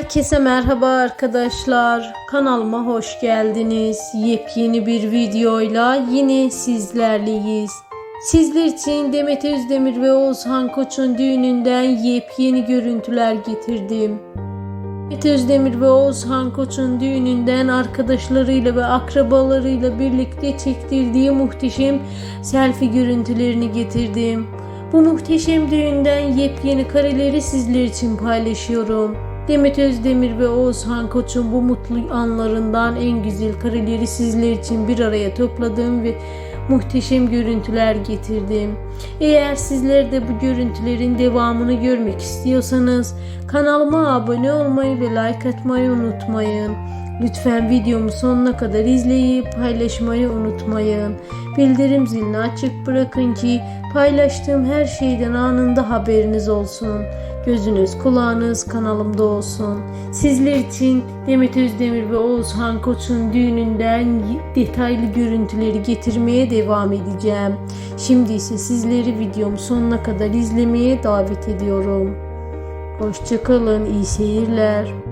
Herkese merhaba arkadaşlar. Kanalıma hoş geldiniz. Yepyeni bir videoyla yine sizlerleyiz. Sizler için Demet Özdemir ve Oğuzhan Koç'un düğününden yepyeni görüntüler getirdim. Demet Özdemir ve Oğuzhan Koç'un düğününden arkadaşlarıyla ve akrabalarıyla birlikte çektirdiği muhteşem selfie görüntülerini getirdim. Bu muhteşem düğünden yepyeni kareleri sizler için paylaşıyorum. Demet Özdemir ve Oğuzhan Koç'un bu mutlu anlarından en güzel kareleri sizler için bir araya topladım ve muhteşem görüntüler getirdim. Eğer sizler de bu görüntülerin devamını görmek istiyorsanız kanalıma abone olmayı ve like atmayı unutmayın. Lütfen videomu sonuna kadar izleyip paylaşmayı unutmayın. Bildirim zilini açık bırakın ki paylaştığım her şeyden anında haberiniz olsun. Gözünüz kulağınız kanalımda olsun. Sizler için Demet Özdemir ve Oğuzhan Koç'un düğününden detaylı görüntüleri getirmeye devam edeceğim. Şimdi ise sizleri videom sonuna kadar izlemeye davet ediyorum. Hoşçakalın, iyi seyirler.